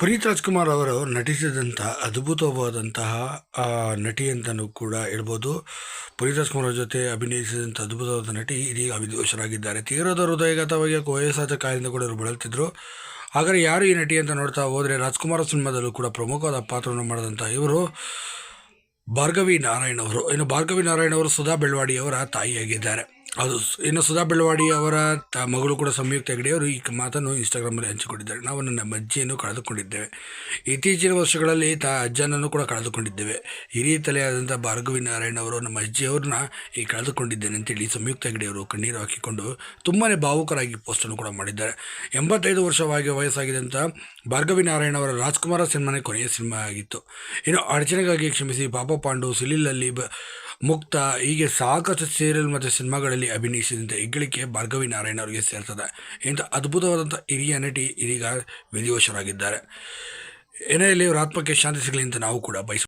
ಪುನೀತ್ ರಾಜ್ಕುಮಾರ್ ಅವರು ನಟಿಸಿದಂತಹ ಅದ್ಭುತವಾದಂತಹ ನಟಿ ಅಂತಲೂ ಕೂಡ ಹೇಳ್ಬೋದು. ಪುನೀತ್ ರಾಜ್ಕುಮಾರ್ ಜೊತೆ ಅಭಿನಯಿಸಿದಂಥ ಅದ್ಭುತವಾದ ನಟಿ ಇದೀಗ ವಿಧಿವಶರಾಗಿದ್ದಾರೆ ತೀವ್ರದ ಹೃದಯಗತವಾಗಿ ವಯಸ್ಸಾದ ಕಾಯಿಂದ ಕೂಡ ಇವರು ಬಳಲ್ತಿದ್ರು. ಆದರೆ ಯಾರು ಈ ನಟಿ ಅಂತ ನೋಡ್ತಾ ಹೋದರೆ ರಾಜ್ಕುಮಾರ್ ಸಿನಿಮಾದಲ್ಲೂ ಕೂಡ ಪ್ರಮುಖವಾದ ಪಾತ್ರವನ್ನು ಮಾಡಿದಂಥ ಇವರು ಭಾರ್ಗವಿ ನಾರಾಯಣ್ ಅವರು. ಇನ್ನು ಭಾರ್ಗವಿ ನಾರಾಯಣ್ ಅವರು ಸುಧಾ ಬೆಳವಾಡಿಯವರ ತಾಯಿಯಾಗಿದ್ದಾರೆ. ಅದು ಇನ್ನು ಸುಧಾ ಬೆಳವಾಡಿ ಅವರ ತ, ಮಗಳು ಕೂಡ ಸಂಯುಕ್ತ ಹೆಗಡೆ ಅವರು ಈ ಮಾತನ್ನು ಇನ್ಸ್ಟಾಗ್ರಾಮಲ್ಲಿ ಹಂಚಿಕೊಂಡಿದ್ದಾರೆ. ನಾವು ನಮ್ಮ ಅಜ್ಜಿಯನ್ನು ಕಳೆದುಕೊಂಡಿದ್ದೇವೆ. ಇತ್ತೀಚಿನ ವರ್ಷಗಳಲ್ಲಿ ತ, ಅಜ್ಜನನ್ನು ಕೂಡ ಕಳೆದುಕೊಂಡಿದ್ದೇವೆ. ಹಿರಿಯ ತಲೆಯಾದಂಥ ಭಾರ್ಗವಿ ನಾರಾಯಣ ಅವರು ನಮ್ಮ ಅಜ್ಜಿಯವ್ರನ್ನ ಈ ಕಳೆದುಕೊಂಡಿದ್ದೇನೆ ಅಂತೇಳಿ ಸಂಯುಕ್ತ ಹೆಗಡೆ ಅವರು ಕಣ್ಣೀರು ಹಾಕಿಕೊಂಡು ತುಂಬಾ ಭಾವುಕರಾಗಿ ಪೋಸ್ಟನ್ನು ಕೂಡ ಮಾಡಿದ್ದಾರೆ. ಎಂಬತ್ತೈದು ವರ್ಷವಾಗಿ ವಯಸ್ಸಾಗಿದ್ದಂಥ ಭಾರ್ಗವಿ ನಾರಾಯಣ ಅವರ ರಾಜ್ಕುಮಾರ ಸಿನಿಮಾನೇ ಕೊನೆಯ ಸಿನಿಮಾ ಆಗಿತ್ತು. ಇನ್ನು ಅಡಚಣೆಗಾಗಿ ಕ್ಷಮಿಸಿ ಪಾಪ ಪಾಂಡು ಸಿಲಿಲಲ್ಲಿ ಬ ಮುಕ್ತ, ಹೀಗೆ ಸಾಕಷ್ಟು ಸೀರಿಯಲ್ ಮತ್ತು ಸಿನಿಮಾಗಳಲ್ಲಿ ಅಭಿನಯಿಸಿದಂಥ ಹೆಗ್ಗಳಿಕೆ ಭಾರ್ಗವಿ ನಾರಾಯಣ ಅವರಿಗೆ ಸೇರ್ತದೆ. ಇಂಥ ಅದ್ಭುತವಾದಂಥ ಹಿರಿಯ ನಟಿ ಇದೀಗ ವಿಧಿವಶರಾಗಿದ್ದಾರೆ. ಏನೇ ಇಲ್ಲಿ ಅವರ ಆತ್ಮಕ್ಕೆ ಶಾಂತಿ ಸಿಗಲಿ ಅಂತ ನಾವು ಕೂಡ ಬಯಸ